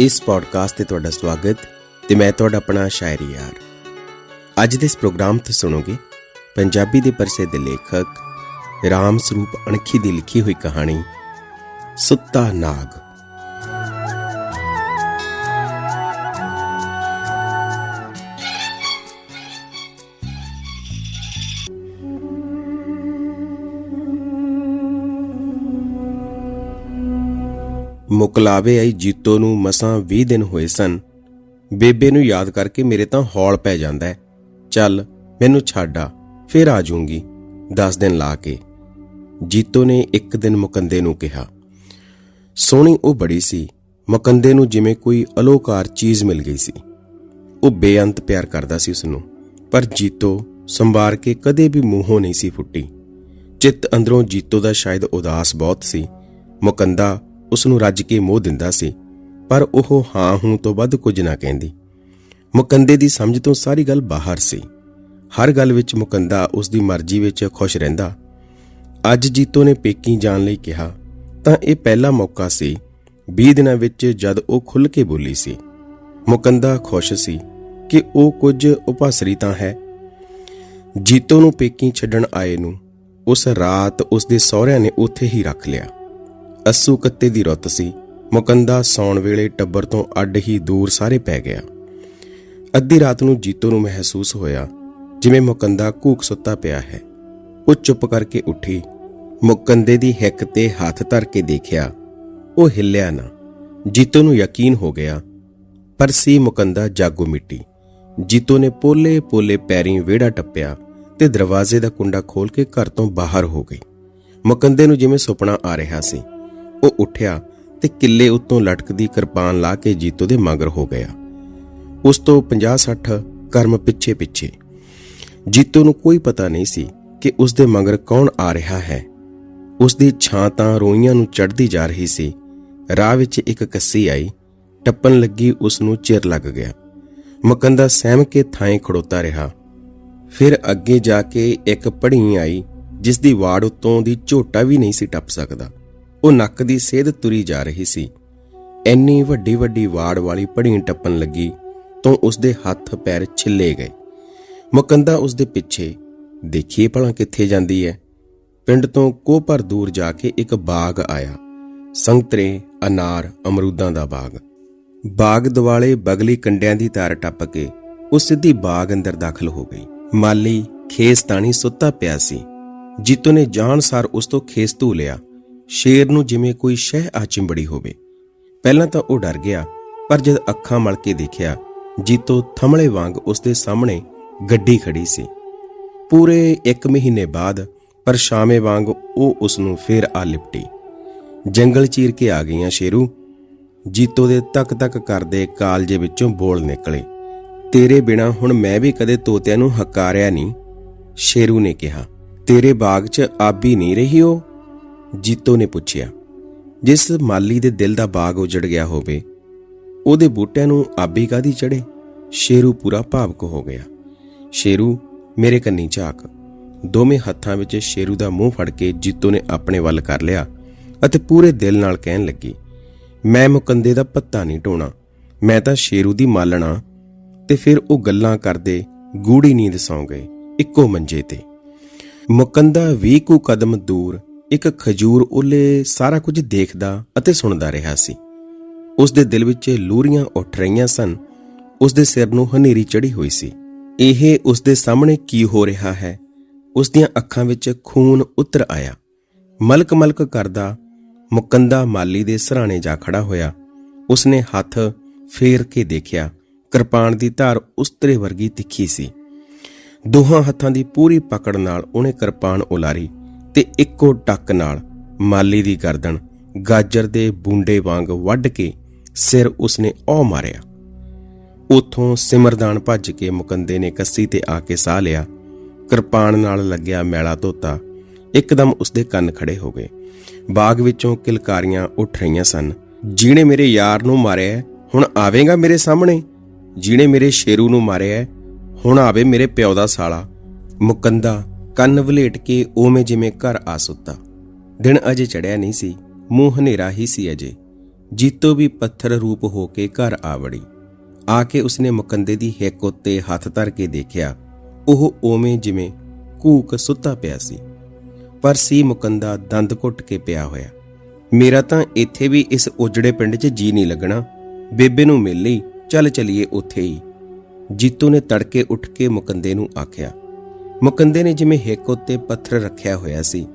ਇਸ ਪੋਡਕਾਸਟ ਤੇ ਤੁਹਾਡਾ ਸਵਾਗਤ ਤੇ ਮੈਂ ਤੁਹਾਡਾ ਆਪਣਾ ਸ਼ਾਇਰੀ ਯਾਰ। ਅੱਜ ਦੇ ਇਸ ਪ੍ਰੋਗਰਾਮ ਤੇ ਸੁਣੋਗੇ ਪੰਜਾਬੀ ਦੇ ਪ੍ਰਸਿੱਧ ਲੇਖਕ ਰਾਮ ਸਰੂਪ ਅਣਖੀ ਦੀ ਲਿਖੀ ਹੋਈ ਕਹਾਣੀ, ਸੁੱਤਾ ਨਾਗ। ਮੁਕਲਾਵੇ ਆਈ ਜੀਤੋ ਨੂੰ ਮਸਾਂ 20 ਦਿਨ ਹੋਏ ਸਨ। ਬੇਬੇ ਨੂੰ ਯਾਦ ਕਰਕੇ ਮੇਰੇ ਤਾਂ ਹੌਲ ਪੈ ਜਾਂਦਾ ਹੈ। ਚੱਲ, ਮੈਨੂੰ ਛੱਡ ਆ, ਫਿਰ ਆ ਜਾਊਂਗੀ 10 ਦਿਨ ਲਾ ਕੇ। ਜੀਤੋ ਨੇ ਇੱਕ ਦਿਨ ਮੁਕੰਦੇ ਨੂੰ ਕਿਹਾ। ਸੋਹਣੀ ਉਹ ਬੜੀ ਸੀ। ਮੁਕੰਦੇ ਨੂੰ ਜਿਵੇਂ ਕੋਈ ਅਲੋਕਾਰ ਚੀਜ਼ ਮਿਲ ਗਈ ਸੀ। ਉਹ ਬੇਅੰਤ ਪਿਆਰ ਕਰਦਾ ਸੀ ਉਸ ਨੂੰ ਪਰ ਜੀਤੋ ਸੰਭਾਰ ਕੇ ਕਦੇ ਵੀ ਮੂੰਹੋਂ ਨਹੀਂ ਸੀ ਫੁੱਟੀ। ਚਿੱਤ ਅੰਦਰੋਂ ਜੀਤੋ ਦਾ ਸ਼ਾਇਦ ਉਦਾਸ ਬਹੁਤ ਸੀ। ਮੁਕੰਦਾ ਉਸ ਨੂੰ ਰੱਜ ਕੇ ਮੋਹ ਦਿੰਦਾ ਸੀ, ਪਰ ਉਹ ਹਾਂ ਹੂੰ ਤੋਂ ਵੱਧ ਕੁਝ ਨਾ ਕਹਿੰਦੀ। ਮੁਕੰਦੇ ਦੀ ਸਮਝ ਤੋਂ ਸਾਰੀ ਗੱਲ ਬਾਹਰ ਸੀ। ਹਰ ਗੱਲ ਵਿੱਚ ਮੁਕੰਦਾ ਉਸ ਦੀ ਮਰਜ਼ੀ ਵਿੱਚ ਖੁਸ਼ ਰਹਿੰਦਾ। ਅੱਜ ਜੀਤੋ ਨੇ ਪੇਕੀ ਜਾਣ ਲਈ ਕਿਹਾ, ਤਾਂ ਇਹ ਪਹਿਲਾ ਮੌਕਾ ਸੀ 20 ਦਿਨਾਂ ਵਿੱਚ ਜਦ ਉਹ ਖੁੱਲ ਕੇ ਬੋਲੀ ਸੀ। ਮੁਕੰਦਾ ਖੁਸ਼ ਸੀ ਕਿ ਉਹ ਕੁਝ ਉਪਾਸਰੀ ਤਾਂ ਹੈ। ਜੀਤੋ ਨੂੰ ਪੇਕੀ ਛੱਡਣ ਆਏ ਨੂੰ ਉਸ ਰਾਤ ਉਸ ਦੇ ਸਹੁਰਿਆਂ ਨੇ ਉੱਥੇ ਹੀ ਰੱਖ ਲਿਆ। ਅੱਸੂ ਕੱਤੇ ਦੀ ਰੁੱਤ ਸੀ। ਮੁਕੰਦਾ ਸੌਣ ਵੇਲੇ ਟੱਬਰ ਤੋਂ ਅੱਡ ਹੀ ਦੂਰ ਸਾਰੇ ਪੈ ਗਿਆ। ਅੱਧੀ ਰਾਤ ਨੂੰ ਜੀਤੋ ਨੂੰ ਮਹਿਸੂਸ ਹੋਇਆ ਜਿਵੇਂ ਮੁਕੰਦਾ ਕੂਕ ਸੁੱਤਾ ਪਿਆ ਹੈ। ਉਹ ਚੁੱਪ ਕਰਕੇ ਉੱਠੀ। ਮੁਕੰਦੇ ਦੀ ਹਿੱਕ ਤੇ ਹੱਥ ਧਰ ਕੇ ਦੇਖਿਆ, ਉਹ ਹਿੱਲਿਆ ਨਾ। ਜੀਤੋ ਨੂੰ ਯਕੀਨ ਹੋ ਗਿਆ, ਪਰ ਸੀ ਮੁਕੰਦਾ ਜਾਗੋ ਮਿੱਟੀ। ਜੀਤੋ ਨੇ ਪੋਲੇ ਪੋਲੇ ਪੈਰੀਂ ਵਿਹੜਾ ਟੱਪਿਆ ਤੇ ਦਰਵਾਜ਼ੇ ਦਾ ਕੁੰਡਾ ਖੋਲ ਕੇ ਘਰ ਤੋਂ ਬਾਹਰ ਹੋ ਗਈ। ਮੁਕੰਦੇ ਨੂੰ ਜਿਵੇਂ ਸੁਪਨਾ ਆ ਰਿਹਾ ਸੀ। ਉਹ ਉੱਠਿਆ ਤੇ ਕਿੱਲੇ ਉੱਤੋਂ ਲਟਕਦੀ ਕਿਰਪਾਨ ਲਾ ਕੇ ਜੀਤੋ ਦੇ ਮਗਰ ਹੋ ਗਿਆ। ਉਸ ਤੋਂ 50-60 ਕਰਮ ਪਿੱਛੇ ਪਿੱਛੇ ਜੀਤੋ ਨੂੰ ਕੋਈ ਪਤਾ ਨਹੀਂ ਸੀ ਕਿ ਉਸ ਦੇ ਮਗਰ ਕੌਣ ਆ ਰਿਹਾ ਹੈ। ਉਸ ਦੀ ਛਾਂ ਤਾਂ ਰੋਈਆਂ ਨੂੰ ਚੜਦੀ ਜਾ ਰਹੀ ਸੀ। ਰਾਹ ਵਿੱਚ ਇੱਕ ਕੱਸੀ ਆਈ, ਟੱਪਣ ਲੱਗੀ ਉਸ ਨੂੰ ਚਿਰ ਲੱਗ ਗਿਆ। ਮਕੰਦਾ ਸਹਿਮ ਕੇ ਥਾਂ ਖੜੋਤਾ ਰਿਹਾ। ਫਿਰ ਅੱਗੇ ਜਾ ਕੇ ਇੱਕ ਪੜ੍ਹੀ ਆਈ, ਜਿਸ ਦੀ ਵਾੜ ਉੱਤੋਂ ਦੀ ਝੋਟਾ ਵੀ ਨਹੀਂ ਸੀ ਟੱਪ ਸਕਦਾ। ਉਹ ਨੱਕ ਦੀ ਸੇਧ ਤੁਰੀ ਜਾ ਰਹੀ ਸੀ। ਐਨੀ ਵੱਡੀ ਵੱਡੀ ਵਾੜ ਵਾਲੀ ਪੜ੍ਹੀ ਟੱਪਣ ਲੱਗੀ ਤੋਂ ਉਸਦੇ ਹੱਥ ਪੈਰ ਛਿੱਲੇ ਗਏ। ਮੁਕੰਦਾ ਉਸਦੇ ਪਿੱਛੇ, ਦੇਖੀਏ ਭਲਾ ਕਿੱਥੇ ਜਾਂਦੀ ਹੈ ਪਿੰਡ ਤੋਂ ਕੋਹ ਪਰ ਦੂਰ ਜਾ ਕੇ ਇੱਕ ਬਾਗ ਆਇਆ। ਸੰਗਤਰੇ ਅਨਾਰ, ਅਮਰੂਦਾਂ ਦਾ ਬਾਗ। ਬਾਗ ਦਿਵਾਲੇ ਬਗਲੀ ਕੰਡਿਆਂ ਦੀ ਤਾਰ ਟੱਪ ਕੇ ਉਹ ਸਿੱਧੀ ਬਾਗ ਅੰਦਰ ਦਾਖਲ ਹੋ ਗਈ। ਮਾਲੀ ਖੇਸ ਤਾਣੀ ਸੁੱਤਾ ਪਿਆ ਸੀ। ਜੀਤੋ ਨੇ ਜਾਣ ਸਾਰ ਉਸ ਤੋਂ ਖੇਸ ਧੂ ਲਿਆ। ਸ਼ੇਰ ਨੂੰ ਜਿਵੇਂ ਕੋਈ ਸ਼ਹਿ ਆ ਚਿੰਬੜੀ ਹੋਵੇ। ਪਹਿਲਾਂ ਤਾਂ ਉਹ ਡਰ ਗਿਆ, ਪਰ ਜਦ ਅੱਖਾਂ ਮਲ ਕੇ ਦੇਖਿਆ, ਜੀਤੋ ਥਮਲੇ ਵਾਂਗ ਉਸਦੇ ਸਾਹਮਣੇ ਗੱਡੀ ਖੜੀ ਸੀ। ਪੂਰੇ 1 ਮਹੀਨੇ ਬਾਅਦ ਪਰ ਵਾਂਗ ਉਹ ਉਸ ਨੂੰ ਫੇਰ ਆ ਲਿਪਟੀ। ਜੰਗਲ ਚੀਰ ਕੇ ਆ ਗਈਆਂ ਸ਼ੇਰੂ। ਜੀਤੋ ਦੇ ਤੱਕ ਤੱਕ ਕਰਦੇ ਕਾਲਜੇ ਵਿੱਚੋਂ ਬੋਲ ਨਿਕਲੇ। ਤੇਰੇ ਬਿਨਾ ਹੁਣ ਮੈਂ ਵੀ ਕਦੇ ਤੋਤਿਆਂ ਨੂੰ ਹਕਾਰਿਆ ਨਹੀਂ, ਸ਼ੇਰੂ ਨੇ ਕਿਹਾ। ਤੇਰੇ ਬਾਗ 'ਚ ਆਬੀ ਨਹੀਂ ਰਹੀ ਉਹ ਜੀਤੋ ਨੇ ਪੁੱਛਿਆ, ਜਿਸ ਮਾਲੀ ਦੇ ਦਿਲ ਦਾ ਬਾਗ ਉਜੜ ਗਿਆ ਹੋਵੇ, ਉਹਦੇ ਬੂਟਿਆਂ ਨੂੰ ਆਬੀ ਕਾਦੀ ਚੜੇ ਸ਼ੇਰੂ ਪੂਰਾ ਭਾਵਕ ਹੋ ਗਿਆ। ਸ਼ੇਰੂ, ਮੇਰੇ ਕੰਨੀ ਝਾਕ। ਦੋਵੇਂ ਹੱਥਾਂ ਵਿੱਚ ਸ਼ੇਰੂ ਦਾ ਮੂੰਹ ਫੜ ਕੇ ਜੀਤੋ ਨੇ ਆਪਣੇ ਵੱਲ ਕਰ ਲਿਆ ਅਤੇ ਪੂਰੇ ਦਿਲ ਨਾਲ ਕਹਿਣ ਲੱਗੀ, ਮੈਂ ਮੁਕੰਦੇ ਦਾ ਪੱਤਾ ਨਹੀਂ ਢੋਣਾ। ਮੈਂ ਤਾਂ ਸ਼ੇਰੂ ਦੀ ਮਾਲਣਾ ਤੇ ਫਿਰ ਉਹ ਗੱਲਾਂ ਕਰਦੇ ਗੂੜੀ ਨੀਂਦ ਸੌਂ ਗਏ, ਇੱਕੋ ਮੰਜੇ ਤੇ। ਮੁਕੰਦਾ 20 ਕੁ ਕਦਮ ਦੂਰ ਇੱਕ ਖਜੂਰ ਉੱਲੇ ਸਾਰਾ ਕੁਝ ਦੇਖਦਾ ਅਤੇ ਸੁਣਦਾ ਰਿਹਾ ਸੀ। ਉਸ ਦੇ ਦਿਲ ਵਿੱਚ ਲੂਰੀਆਂ ਉੱਠ ਰਹੀਆਂ ਸਨ। ਉਸ ਦੇ ਸਿਰ ਨੂੰ ਹਨੇਰੀ ਚੜੀ ਹੋਈ ਸੀ। ਇਹ ਉਸ ਦੇ ਸਾਹਮਣੇ ਕੀ ਹੋ ਰਿਹਾ ਹੈ? ਉਸ ਦੀਆਂ ਅੱਖਾਂ ਵਿੱਚ ਖੂਨ ਉਤਰ ਆਇਆ। ਮਲਕ ਮਲਕ ਕਰਦਾ ਮੁਕੰਦਾ ਮਾਲੀ ਦੇ ਸਰਾਣੇ ਜਾ ਖੜਾ ਹੋਇਆ। ਉਸਨੇ ਹੱਥ ਫੇਰ ਕੇ ਦੇਖਿਆ। ਕਿਰਪਾਨ ਦੀ ਧਾਰ ਉਸਤਰੇ ਵਰਗੀ ਤਿੱਖੀ ਸੀ। ਦੋਹਾਂ ਹੱਥਾਂ ਦੀ ਪੂਰੀ ਪਕੜ ਨਾਲ ਉਹਨੇ ਕਿਰਪਾਨ ਉਲਾਰੀ। ਤੇ ਇੱਕੋ ਟੱਕ ਨਾਲ ਮਾਲੀ ਦੀ ਗਰਦਨ ਗਾਜਰ ਦੇ ਬੂੰਡੇ ਵਾਂਗ ਵੱਢ ਕੇ ਸਿਰ ਉਸਨੇ ਔ ਮਾਰਿਆ। ਉਥੋਂ ਸਿਮਰਦਾਨ ਭੱਜ ਕੇ ਮੁਕੰਦੇ ਨੇ ਕੱਸੀ ਤੇ ਆ ਕੇ ਸਾਹ ਲਿਆ। ਕਿਰਪਾਨ ਨਾਲ ਲੱਗਿਆ ਮੈਲਾ ਧੋਤਾ। ਇੱਕਦਮ ਉਸਦੇ ਕੰਨ ਖੜੇ ਹੋ ਗਏ। ਬਾਗ ਵਿੱਚੋਂ ਕਿਲਕਾਰੀਆਂ ਉੱਠ ਰਹੀਆਂ ਸਨ। ਜਿਹਨੇ ਮੇਰੇ ਯਾਰ ਨੂੰ ਮਾਰਿਆ ਹੁਣ ਆਵੇਗਾ ਮੇਰੇ ਸਾਹਮਣੇ? ਜਿਹਨੇ ਮੇਰੇ ਸ਼ੇਰੂ ਨੂੰ ਮਾਰਿਆ ਹੁਣ ਆਵੇ ਮੇਰੇ ਪਿਓ ਦਾ ਸਾਲਾ। ਮੁਕੰਦਾ ਕੰਨ ਵਲੇਟ ਕੇ ਉਵੇਂ ਜਿਵੇਂ ਘਰ ਆ ਸੁੱਤਾ। ਦਿਨ ਅਜੇ ਚੜਿਆ ਨਹੀਂ ਸੀ, ਮੂੰਹ ਹਨੇਰਾ ਹੀ ਸੀ ਅਜੇ। ਜੀਤੋ ਵੀ ਪੱਥਰ ਰੂਪ ਹੋ ਕੇ ਘਰ ਆ ਵੜੀ। ਆ ਕੇ ਉਸਨੇ ਮੁਕੰਦੇ ਦੀ ਹਿੱਕ ਉੱਤੇ ਹੱਥ ਧਰ ਕੇ ਦੇਖਿਆ, ਉਹ ਓਵੇਂ ਜਿਵੇਂ ਕੂਕ ਸੁੱਤਾ ਪਿਆ ਸੀ। ਪਰ ਸੀ ਮੁਕੰਦਾ ਦੰਦ ਘੁੱਟ ਕੇ ਪਿਆ ਹੋਇਆ। ਮੇਰਾ ਤਾਂ ਇੱਥੇ ਵੀ ਇਸ ਉਜੜੇ ਪਿੰਡ 'ਚ ਜੀ ਨਹੀਂ ਲੱਗਣਾ। ਬੇਬੇ ਨੂੰ ਮਿਲ ਲਈ, ਚੱਲ ਚਲੀਏ ਉੱਥੇ ਹੀ। ਜੀਤੋ ਨੇ ਤੜਕੇ ਉੱਠ ਕੇ ਮੁਕੰਦੇ ਨੂੰ ਆਖਿਆ ਮੁਕੰਦੇ ਨੇ ਜਿਵੇਂ ਹਿੱਕ ਉੱਤੇ ਪੱਥਰ ਰੱਖਿਆ ਹੋਇਆ ਸੀ।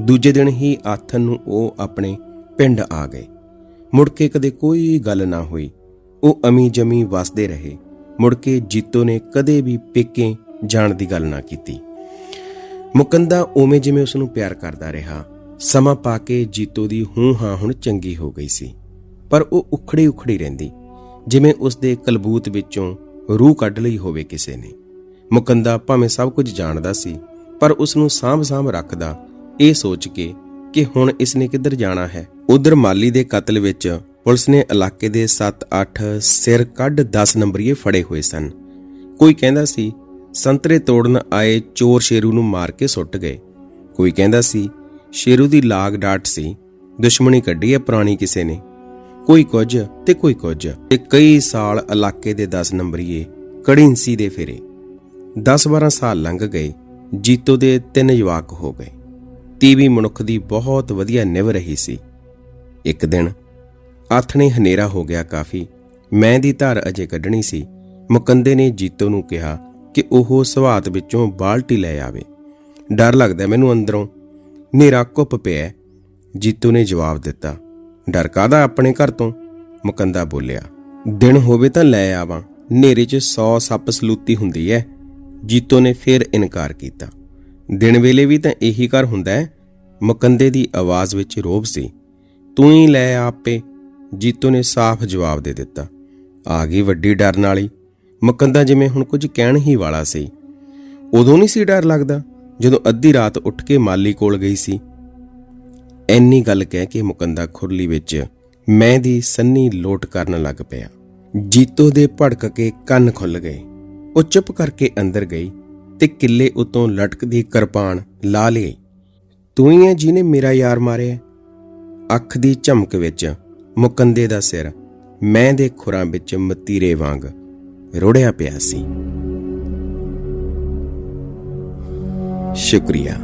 ਦੂਜੇ ਦਿਨ ਹੀ ਆਥਨ ਨੂੰ ਉਹ ਆਪਣੇ ਪਿੰਡ ਆ ਗਏ। ਮੁੜ ਕੇ ਕਦੇ ਕੋਈ ਗੱਲ ਨਾ ਹੋਈ। ਉਹ ਅਮੀ ਜਮੀ ਵਸਦੇ ਰਹੇ। ਮੁੜ ਕੇ ਜੀਤੋ ਨੇ ਕਦੇ ਵੀ ਪੇਕੇ ਜਾਣ ਦੀ ਗੱਲ ਨਾ ਕੀਤੀ। ਮੁਕੰਦਾ ਉਵੇਂ ਜਿਵੇਂ ਉਸ ਨੂੰ ਪਿਆਰ ਕਰਦਾ ਰਿਹਾ। ਸਮਾਂ ਪਾ ਕੇ ਜੀਤੋ ਦੀ ਹੂੰ ਹਾਂ ਹੁਣ ਚੰਗੀ ਹੋ ਗਈ ਸੀ। ਪਰ ਉਹ ਉਖੜੀ ਉਖੜੀ ਰਹਿੰਦੀ। ਜਿਵੇਂ ਉਸ ਦੇ ਕਲਬੂਤ ਵਿੱਚੋਂ ਰੂਹ ਕੱਢ ਲਈ ਹੋਵੇ ਕਿਸੇ ਨੇ। ਮੁਕੰਦਾ ਭਾਵੇਂ ਸਭ ਕੁਝ ਜਾਣਦਾ ਸੀ, ਪਰ ਉਸ ਨੂੰ ਸਾਂਭ-ਸਾਂਭ ਰੱਖਦਾ, ਇਹ ਸੋਚ ਕੇ ਕਿ ਹੁਣ ਇਸ ਨੇ ਕਿੱਧਰ ਜਾਣਾ ਹੈ। ਉਧਰ ਮਾਲੀ ਦੇ ਕਤਲ ਵਿੱਚ ਪੁਲਿਸ ਨੇ ਇਲਾਕੇ ਦੇ 7-8 ਸਿਰ ਕੱਢ 10 ਨੰਬਰੀਏ ਫੜੇ ਹੋਏ ਸਨ। ਕੋਈ ਕਹਿੰਦਾ ਸੀ, ਸੰਤਰੇ ਤੋੜਨ ਆਏ ਚੋਰ ਸ਼ੇਰੂ ਨੂੰ ਮਾਰ ਕੇ ਸੁੱਟ ਗਏ। ਕੋਈ ਕਹਿੰਦਾ ਸੀ, ਸ਼ੇਰੂ ਦੀ ਲਾਗ ਡਾਟ ਸੀ, ਦੁਸ਼ਮਣੀ ਕੱਢੀ ਹੈ ਪੁਰਾਣੀ ਕਿਸੇ ਨੇ। ਕੋਈ ਕੁਝ ਤੇ ਕੋਈ ਕੁਝ, ਤੇ ਕਈ ਸਾਲ ਇਲਾਕੇ ਦੇ 10 ਨੰਬਰੀਏ ਕੜਿੰਸੀ ਦੇ ਫੇਰੇ। 10-12 ਸਾਲ ਲੰਘ ਗਏ, ਜੀਤੋ ਦੇ ਤਿੰਨ ਜਵਾਕ ਹੋ ਗਏ। ਤੀਵੀ ਮਨੁੱਖ ਦੀ ਬਹੁਤ ਵਧੀਆ ਨਿਭ ਰਹੀ ਸੀ। ਇੱਕ ਦਿਨ ਆਥਣੇ ਹਨੇਰਾ ਹੋ ਗਿਆ ਕਾਫੀ। ਮੈਂ ਦੀ ਧਾਰ ਅਜੇ ਕੱਢਣੀ ਸੀ। ਮੁਕੰਦੇ ਨੇ ਜੀਤੋ ਨੂੰ ਕਿਹਾ ਕਿ ਉਹ ਸਵਾਤ ਵਿੱਚੋਂ ਬਾਲਟੀ ਲੈ ਆਵੇ। ਡਰ ਲੱਗਦਾ ਮੈਨੂੰ ਅੰਦਰੋਂ। ਹਨੇਰਾ ਕੁੱਪ ਪਿਆ। ਜੀਤੋ ਨੇ ਜਵਾਬ ਦਿੱਤਾ, ਡਰ ਕਾਦਾ ਆਪਣੇ ਘਰ ਤੋਂ? ਮੁਕੰਦਾ ਬੋਲਿਆ, ਦਿਨ ਹੋਵੇ ਤਾਂ ਲੈ ਆਵਾਂ। ਹਨੇਰੇ 'ਚ 100 ਸੱਪ ਸਲੂਤੀ ਹੁੰਦੀ ਐ। ਜੀਤੋ ਨੇ ਫਿਰ ਇਨਕਾਰ ਕੀਤਾ। ਦਿਨ ਵੇਲੇ ਵੀ ਤਾਂ ਇਹੀ ਘਰ ਹੁੰਦਾ ਹੈ। ਮੁਕੰਦੇ ਦੀ ਆਵਾਜ਼ ਵਿੱਚ ਰੋਬ ਸੀ। ਤੂੰ ਹੀ ਲੈ ਆਪੇ। ਜੀਤੋ ਨੇ ਸਾਫ਼ ਜਵਾਬ ਦੇ ਦਿੱਤਾ। ਆ ਗਈ ਵੱਡੀ ਡਰਨ ਵਾਲੀ ਮੁਕੰਦਾ ਜਿਵੇਂ ਹੁਣ ਕੁਝ ਕਹਿਣ ਹੀ ਵਾਲਾ ਸੀ। ਉਦੋਂ ਨਹੀਂ ਸੀ ਡਰ ਲੱਗਦਾ, ਜਦੋਂ ਅੱਧੀ ਰਾਤ ਉੱਠ ਕੇ ਮਾਲੀ ਕੋਲ ਗਈ ਸੀ। ਐਨੀ ਗੱਲ ਕਹਿ ਕੇ ਮੁਕੰਦਾ ਖੁਰਲੀ ਵਿੱਚ ਮੈਂ ਦੀ ਸੰਨੀ ਲੋਟ ਕਰਨ ਲੱਗ ਪਿਆ। ਜੀਤੋ ਦੇ ਭੜਕ ਕੇ ਕੰਨ ਖੁੱਲ ਗਏ। ਉਹ ਚੁੱਪ ਕਰਕੇ ਅੰਦਰ ਗਈ ਤੇ ਕਿੱਲੇ ਉਤੋਂ ਲਟਕਦੀ ਕਿਰਪਾਨ ਲਾ ਲਈ। ਤੂੰ ਹੀ ਹੈ ਜਿਹਨੇ ਮੇਰਾ ਯਾਰ ਮਾਰਿਆ? ਅੱਖ ਦੀ ਝਮਕ ਵਿੱਚ ਮੁਕੰਦੇ ਦਾ ਸਿਰ ਮੈਂ ਦੇ ਖੁਰਾਂ ਵਿੱਚ ਮਤੀਰੇ ਵਾਂਗ ਰੋੜਿਆ ਪਿਆ ਸੀ। ਸ਼ੁਕਰੀਆ।